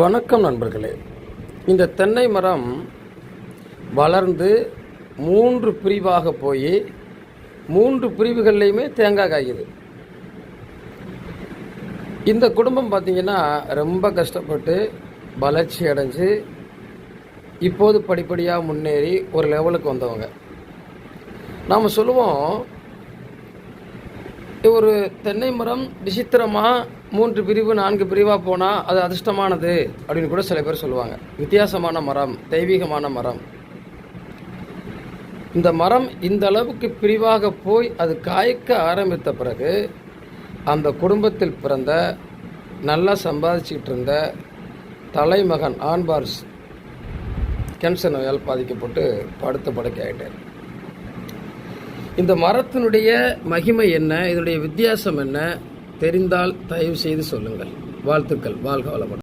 வணக்கம் நண்பர்களே. இந்த தென்னை மரம் வளர்ந்து மூன்று பிரிவாக போய் மூன்று பிரிவுகள்லையுமே தேங்காய் காய்க்குது. இந்த குடும்பம் பார்த்திங்கன்னா ரொம்ப கஷ்டப்பட்டு வளர்ச்சி அடைஞ்சு இப்போது படிப்படியாக முன்னேறி ஒரு லெவலுக்கு வந்தவங்க. நாம் சொல்லுவோம் ஒரு தென்னை மரம் விசித்திரமாக மூன்று பிரிவு நான்கு பிரிவாக போனால் அது அதிர்ஷ்டமானது அப்படின்னு கூட சில பேர் சொல்லுவாங்க. வித்தியாசமான மரம் தெய்வீகமான மரம். இந்த மரம் இந்த அளவுக்கு பிரிவாக போய் அது காய்க்க ஆரம்பித்த பிறகு அந்த குடும்பத்தில் பிறந்த நல்லா சம்பாதிச்சுக்கிட்டு இருந்த தலைமகன் ஆண்பார்ஸ் கேன்சர் நோயால் பாதிக்கப்பட்டு படுத்த படுக்கை ஆகிட்டார் இந்த மரத்தினுடைய மகிமை என்ன? இதனுடைய வித்தியாசம் என்ன? தெரிந்தால் தயவு செய்து சொல்லுங்கள். வாழ்த்துக்கள். வாழ்க வளமுடன்.